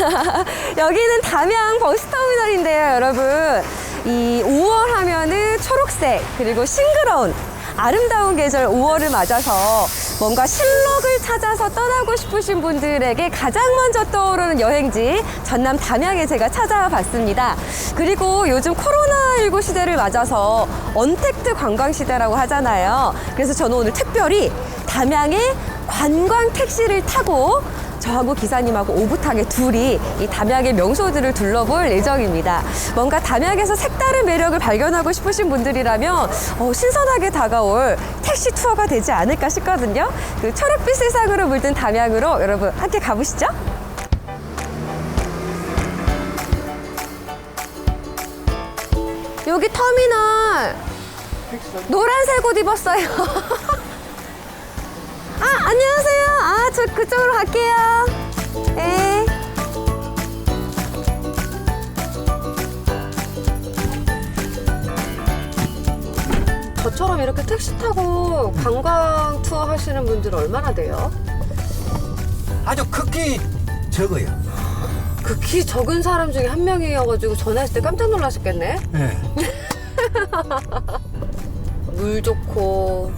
여기는 담양 버스터미널인데요, 여러분. 이 5월 하면은 초록색, 그리고 싱그러운 아름다운 계절 5월을 맞아서 뭔가 실록을 찾아서 떠나고 싶으신 분들에게 가장 먼저 떠오르는 여행지 전남 담양에 제가 찾아와 봤습니다. 그리고 요즘 코로나19 시대를 맞아서 언택트 관광 시대라고 하잖아요. 그래서 저는 오늘 특별히 담양에 관광 택시를 타고 저하고 기사님하고 오붓하게 둘이 이 담양의 명소들을 둘러볼 예정입니다. 뭔가 담양에서 색다른 매력을 발견하고 싶으신 분들이라면 어, 신선하게 다가올 택시 투어가 되지 않을까 싶거든요. 그 초록빛 세상으로 물든 담양으로 여러분 함께 가보시죠. 여기 터미널 노란색 옷 입었어요. 아, 안녕하세요. 아, 저 그쪽으로 갈게요. 네. 저처럼 이렇게 택시 타고 관광 투어 하시는 분들 얼마나 돼요? 아주 극히 적어요. 극히 적은 사람 중에 한 명이어가지고 전화했을 때 깜짝 놀라셨겠네. 예. 물 좋고,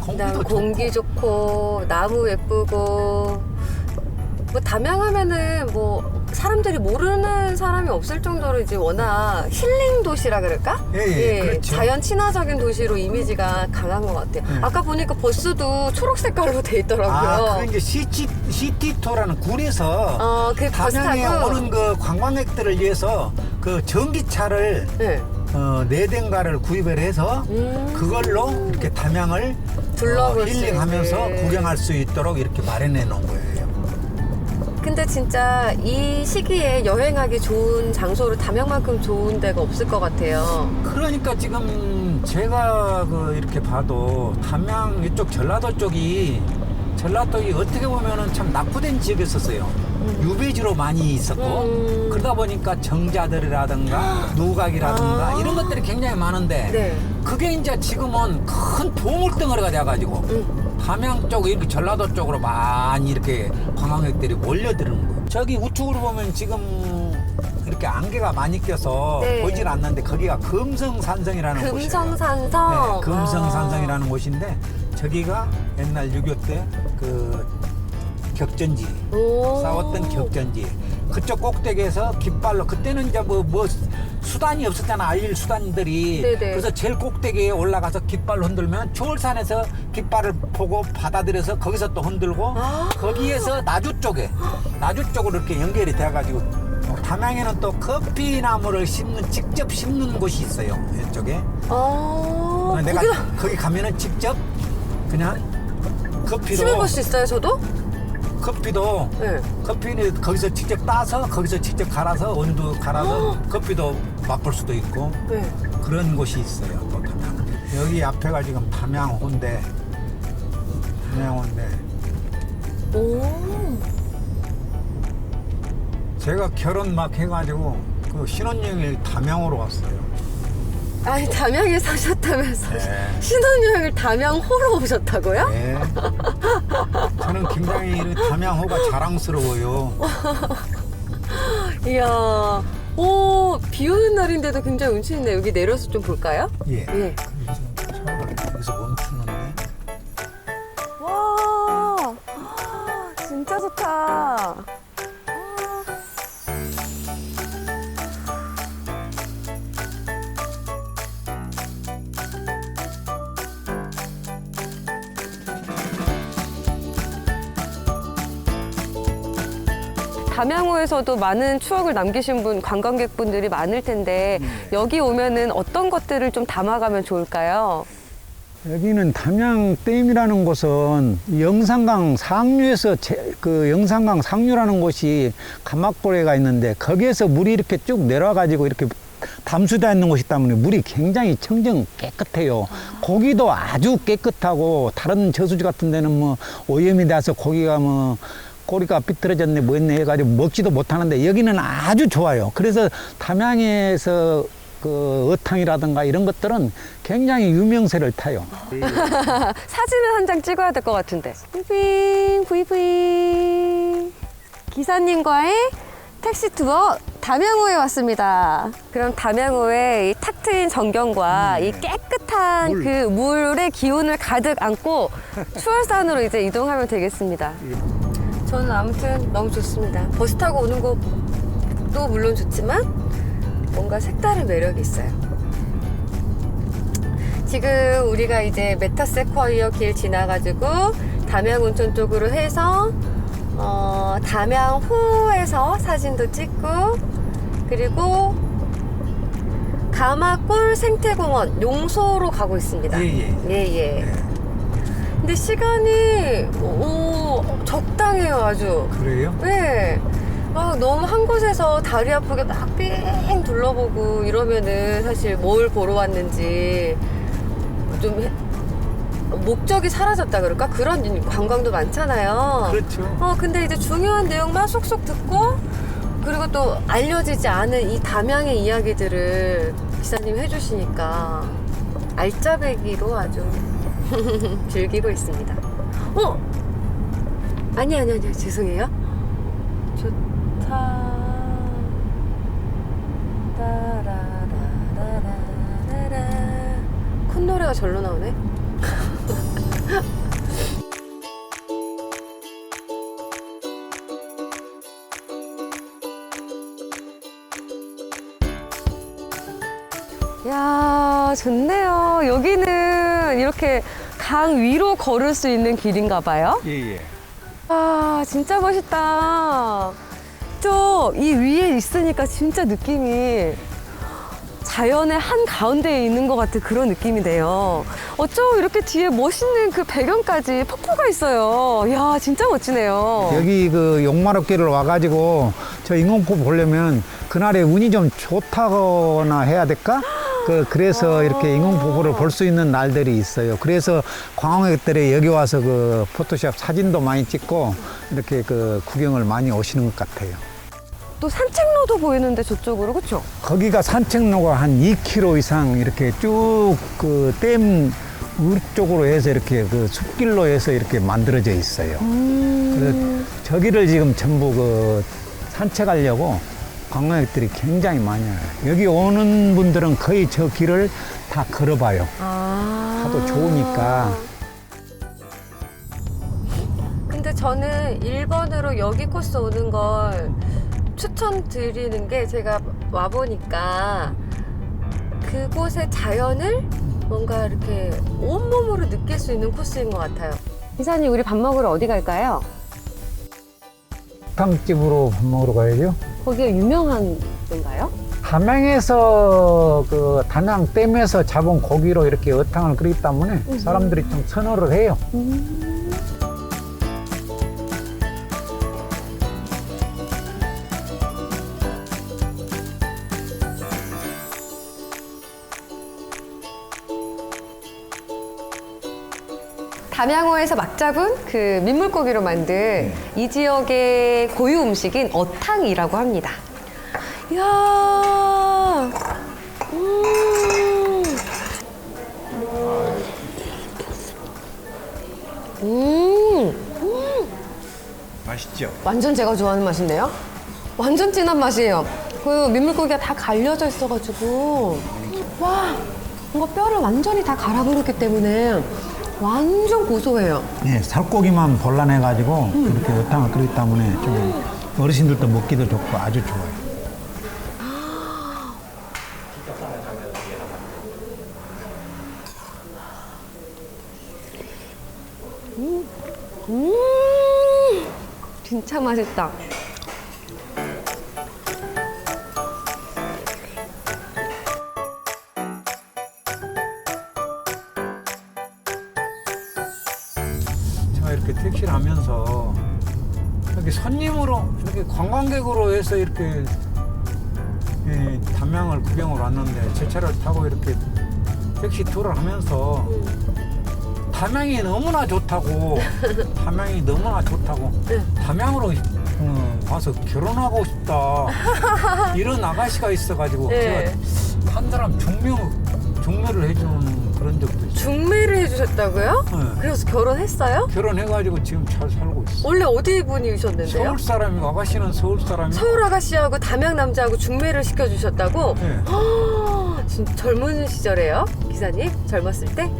공기도 공기 좋고. 나무 예쁘고 뭐 담양하면은 뭐 사람들이 모르는 사람이 없을 정도로 이제 워낙 힐링 도시라 그럴까? 예, 예, 그렇죠. 자연 친화적인 도시로 이미지가 강한 것 같아요. 예. 아까 보니까 버스도 초록 색깔로 돼 있더라고요. 아, 그 이제 시티 시티토라는 굴에서 어, 그 버스 담양에 타고 오는 그 관광객들을 위해서 그 전기차를 네. 어, 네 대인가를 구입을 해서 음. 그걸로 이렇게 담양을 둘러볼 어, 수 힐링하면서. 구경할 수 있도록 이렇게 마련해 놓은 거예요. 근데 진짜 이 시기에 여행하기 좋은 장소로 담양만큼 좋은 데가 없을 것 같아요. 그러니까 지금 제가 그 이렇게 봐도 담양 이쪽 전라도 쪽이 전라도이 어떻게 보면은 참 낙후된 지역이었었어요. 유배지로 많이 있었고 음. 그러다 보니까 정자들이라든가 누각이라든가 아. 이런 것들이 굉장히 많은데 네. 그게 이제 지금은 큰 보물덩어리가 돼가지고 음. 담양 쪽 이렇게 전라도 쪽으로 많이 이렇게 관광객들이 몰려드는 거예요. 저기 우측으로 보면 지금 이렇게 안개가 많이 껴서 네. 보이질 않는데 거기가 금성산성이라는 곳이에요. 금성산성. 네, 금성산성이라는 곳인데 저기가 옛날 6.25 때그 격전지 아. 오. 싸웠던 격전지 그쪽 꼭대기에서 깃발로 그때는 이제 뭐, 뭐 수단이 없었잖아 알릴 수단들이 네네. 그래서 제일 꼭대기에 올라가서 깃발로 흔들면 초월산에서 깃발을 보고 받아들여서 거기서 또 흔들고 아. 거기에서 나주 쪽에 나주 쪽으로 이렇게 연결이 돼가지고 담양에는 또 커피나무를 심는 직접 심는 곳이 있어요 이쪽에 어, 내가 거기 가면은 직접 그냥 커피도 심어볼 수 있어요, 저도? 커피도 네. 커피는 거기서 직접 따서 거기서 직접 갈아서 온도 갈아서 커피도 맛볼 수도 있고 네. 그런 곳이 있어요. 또 담양. 여기 앞에가 지금 담양 혼대. 담양 혼대. 오. 제가 결혼 막 해가지고 그 신혼여행을 담양으로 갔어요. 아니, 담양에 사셨다면서. 네. 신혼여행을 담양호로 오셨다고요? 네. 저는 굉장히 이 담양호가 자랑스러워요. 이야. 오, 비 오는 날인데도 굉장히 운치 있네. 여기 내려서 좀 볼까요? 예. 예. 담양호에서도 많은 추억을 남기신 분, 관광객분들이 많을 텐데 여기 오면은 어떤 것들을 좀 담아가면 좋을까요? 여기는 담양댐이라는 곳은 영산강 상류에서 제- 그 영산강 상류라는 곳이 가막고래가 있는데 거기에서 물이 이렇게 쭉 내려와 가지고 이렇게 담수되어 있는 곳이기 때문에 물이 굉장히 청정 깨끗해요. 고기도 아주 깨끗하고 다른 저수지 같은 데는 뭐 오염이 돼서 고기가 뭐 꼬리가 삐뚤어졌네 뭐했네 해가지고 먹지도 못하는데 여기는 아주 좋아요. 그래서 담양에서 그 어탕이라든가 이런 것들은 굉장히 유명세를 타요. 사진을 한 장 찍어야 될 것 같은데. 브이빙, 브이빙. 기사님과의 택시 투어 담양호에 왔습니다. 그럼 담양호의 이탁 트인 전경과 이 깨끗한 물. 그 물의 기운을 가득 안고 추월산으로 이제 이동하면 되겠습니다. 저는 아무튼 너무 좋습니다. 버스 타고 오는 것도 물론 좋지만 뭔가 색다른 매력이 있어요. 지금 우리가 이제 메타세쿼이어 길 지나가지고 담양 온천 쪽으로 해서 어, 담양호에서 사진도 찍고 그리고 가마골 생태공원 용소로 가고 있습니다. 예, 예. 예, 예. 근데 시간이 오, 적당해요, 아주. 그래요? 네. 막 너무 한 곳에서 다리 아프게 막삥 둘러보고 이러면은 사실 뭘 보러 왔는지 좀 해- 목적이 사라졌다 그럴까? 그런 관광도 많잖아요. 그렇죠. 어, 근데 이제 중요한 내용만 쏙쏙 듣고 그리고 또 알려지지 않은 이 담양의 이야기들을 기사님 해주시니까 알짜배기로 아주 즐기고 있습니다. 어? 아니, 아니, 아니, 죄송해요. 좋다. 콧노래가 절로 나오네. 야, 좋네요. 여기는 이렇게 강 위로 걸을 수 있는 길인가 봐요. 예, 예. 아, 진짜 멋있다. 저이 위에 있으니까 진짜 느낌이 자연의 한 가운데에 있는 것 같은 그런 느낌이네요. 어쩜 이렇게 뒤에 멋있는 그 배경까지 폭포가 있어요. 야, 진짜 멋지네요. 여기 그 용마루길을 와가지고 저 인공포 보려면 그날에 운이 좀 좋다거나 해야 될까? 그 그래서 이렇게 인공포포를 볼 수 있는 날들이 있어요. 그래서 관광객들이 여기 와서 그 포토샵 사진도 많이 찍고 이렇게 그 구경을 많이 오시는 것 같아요. 또 산책로도 보이는데 저쪽으로, 그쵸? 거기가 산책로가 한 2km 이상 이렇게 쭉그댐 위쪽으로 해서 이렇게 그 숲길로 해서 이렇게 만들어져 있어요. 그래서 저기를 지금 전부 그 산책하려고 관광객들이 굉장히 많이 와요. 여기 오는 분들은 거의 저 길을 다 걸어봐요. 아. 하도 좋으니까. 근데 저는 1번으로 여기 코스 오는 걸 추천드리는 게 제가 와보니까 그곳의 자연을 뭔가 이렇게 온몸으로 느낄 수 있는 코스인 것 같아요. 기사님, 우리 밥 먹으러 어디 갈까요? 탕집으로 밥 먹으러 가야죠. 거기가 유명한 데인가요? 담양에서 그 단양 댐에서 잡은 고기로 이렇게 어탕을 끓이기 때문에 사람들이 좀 선호를 해요. 담양호에서 막 잡은 그 민물고기로 만든 이 지역의 고유 음식인 어탕이라고 합니다. 이야, 음, 음, 맛있죠? 완전 제가 좋아하는 맛인데요? 완전 진한 맛이에요. 그 민물고기가 다 갈려져 있어가지고 와 뭔가 뼈를 완전히 다 갈아버렸기 때문에 완전 고소해요. 예, 살코기만 볼라내가지고 이렇게 어탕을 끓이기 때문에 좀 어르신들도 먹기도 좋고 아주 좋아요. 음 진짜 맛있다. 제가 이렇게 택시를 하면서 이렇게 손님으로 이렇게 관광객으로 해서 이렇게 예, 담양을 구경을 왔는데 제 차를 타고 이렇게 택시 투어를 하면서 담양이 너무나 좋다고 담양이 너무나 좋다고 담양으로 어, 와서 결혼하고 싶다 이런 아가씨가 있어가지고 네. 제가 한 사람 종묘 종묘를 해주는 그런 적도 있어요. 중매를 해주셨다고요? 네. 그래서 결혼했어요? 결혼해가지고 지금 잘 살고 있어. 원래 어디 분이셨는데요? 서울 사람이고 아가씨는 서울 사람이. 서울 아가씨하고 담양 남자하고 중매를 시켜주셨다고? 네. 아, 진짜 젊은 시절에요? 기사님? 젊었을 때?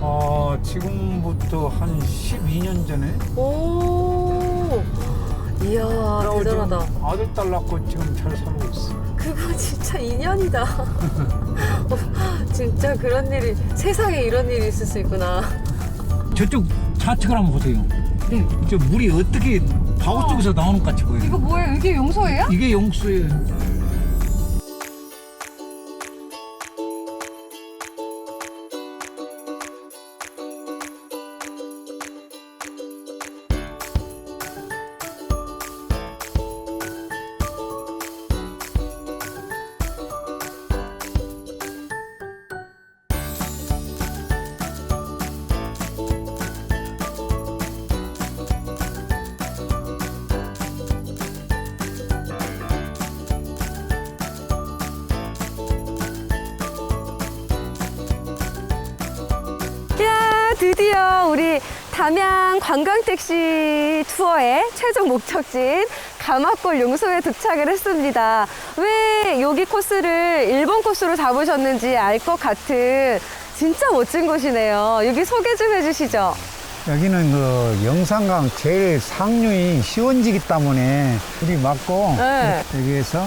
아 지금부터 한 12년 전에. 오, 이야, 그러고 대단하다. 아들 딸 낳고 지금 잘 살고 있어. 그거 진짜 인연이다. 어, 진짜 그런 일이, 세상에 이런 일이 있을 수 있구나. 저쪽 좌측을 한번 보세요. 네. 저 물이 어떻게 바우 쪽에서 나오는 것 같이 보여요. 뭐예요? 이게 용서예요? 이게 용수예요. 담양 관광택시 투어의 최종 목적지인 가마골 용소에 도착을 했습니다. 왜 여기 코스를 일본 코스로 잡으셨는지 알 것 같은 진짜 멋진 곳이네요. 여기 소개 좀 해주시죠. 여기는 그 영산강 제일 상류인 시원지기 때문에 물이 맑고 네. 여기에서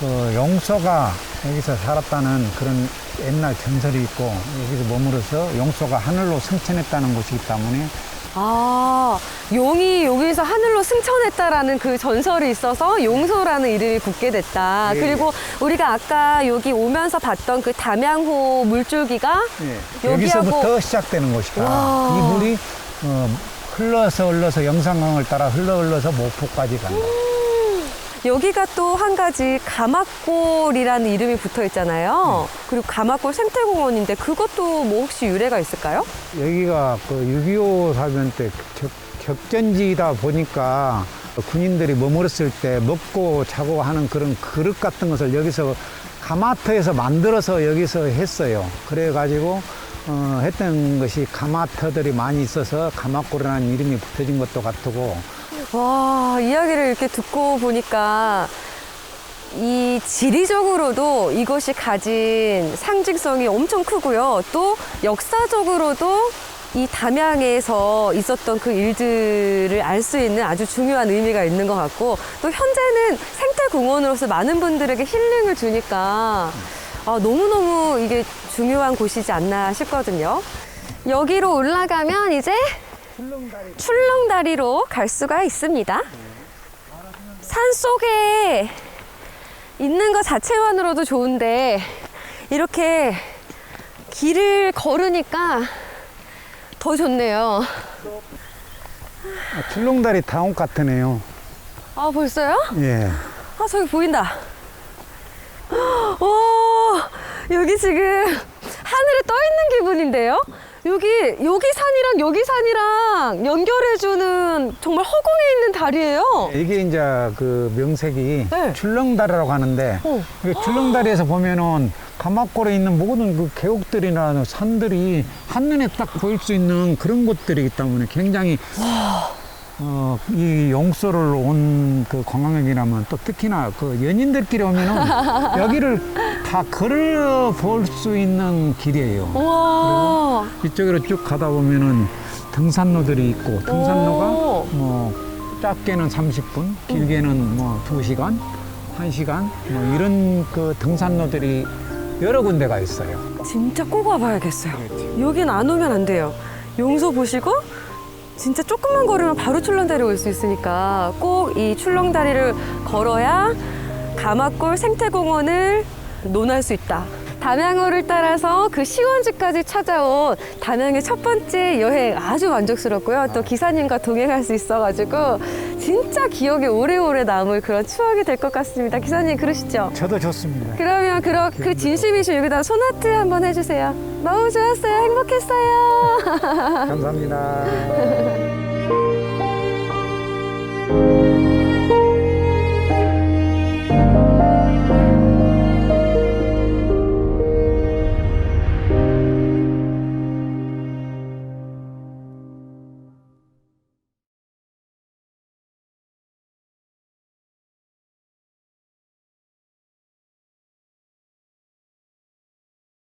그 용소가 여기서 살았다는 그런 옛날 전설이 있고 여기서 머무르서 용소가 하늘로 승천했다는 곳이기 때문에 아, 용이 여기서 하늘로 승천했다라는 그 전설이 있어서 용소라는 이름이 붙게 됐다. 예, 그리고 우리가 아까 여기 오면서 봤던 그 담양호 물줄기가 예, 여기서부터 시작되는 곳이다. 와. 이 물이 어, 흘러서 흘러서 영산강을 따라 흘러 흘러서 목포까지 간다. 여기가 또 한 가지 가마골이라는 이름이 붙어 있잖아요. 그리고 가마골 생태공원인데 그것도 뭐 혹시 유래가 있을까요? 여기가 그 6.25 사변 때 격, 격전지다 보니까 군인들이 머물렀을 때 먹고 자고 하는 그런 그릇 같은 것을 여기서 가마터에서 만들어서 여기서 했어요. 그래가지고 어, 했던 것이 가마터들이 많이 있어서 가마골이라는 이름이 붙어진 것도 같고 와, 이야기를 이렇게 듣고 보니까 이 지리적으로도 이것이 가진 상징성이 엄청 크고요. 또 역사적으로도 이 담양에서 있었던 그 일들을 알 수 있는 아주 중요한 의미가 있는 것 같고 또 현재는 생태공원으로서 많은 분들에게 힐링을 주니까 아, 너무너무 이게 중요한 곳이지 않나 싶거든요. 여기로 올라가면 이제 출렁다리로 갈 수가 있습니다. 산 속에 있는 것 자체만으로도 좋은데 이렇게 길을 걸으니까 더 좋네요. 아, 출렁다리 다운 같으네요. 아 벌써요? 예. 아 저기 보인다. 오 여기 지금 하늘에 떠 있는 기분인데요. 여기 여기 산이랑 여기 산이랑 연결해주는 정말 허공에 있는 다리예요. 이게 이제 그 명색이 네. 출렁다리라고 하는데 어. 이 출렁다리에서 보면은 가마골에 있는 모든 그 계곡들이나 산들이 한눈에 딱 보일 수 있는 그런 곳들이기 때문에 굉장히 어, 이 용서를 온 그 관광객이라면 또 특히나 그 연인들끼리 오면은 여기를 다 걸어 볼 수 있는 길이에요. 와 이쪽으로 쭉 가다 보면은 등산로들이 있고 등산로가 오. 뭐 짧게는 30분, 길게는 뭐 2시간, 1시간 뭐 이런 그 등산로들이 여러 군데가 있어요. 진짜 꼭 와봐야겠어요. 여긴 안 오면 안 돼요. 용서 보시고 진짜 조금만 걸으면 바로 출렁다리 올 수 있으니까 꼭 이 출렁다리를 걸어야 가마골 생태공원을 논할 수 있다. 담양호를 따라서 그 시원지까지 찾아온 담양의 첫 번째 여행 아주 만족스럽고요. 또 기사님과 동행할 수 있어가지고 진짜 기억에 오래오래 남을 그런 추억이 될 것 같습니다. 기사님 그러시죠? 저도 좋습니다. 그러면 그러, 그 진심이신 여기다 손아트 한번 해주세요. 너무 좋았어요. 행복했어요. 감사합니다.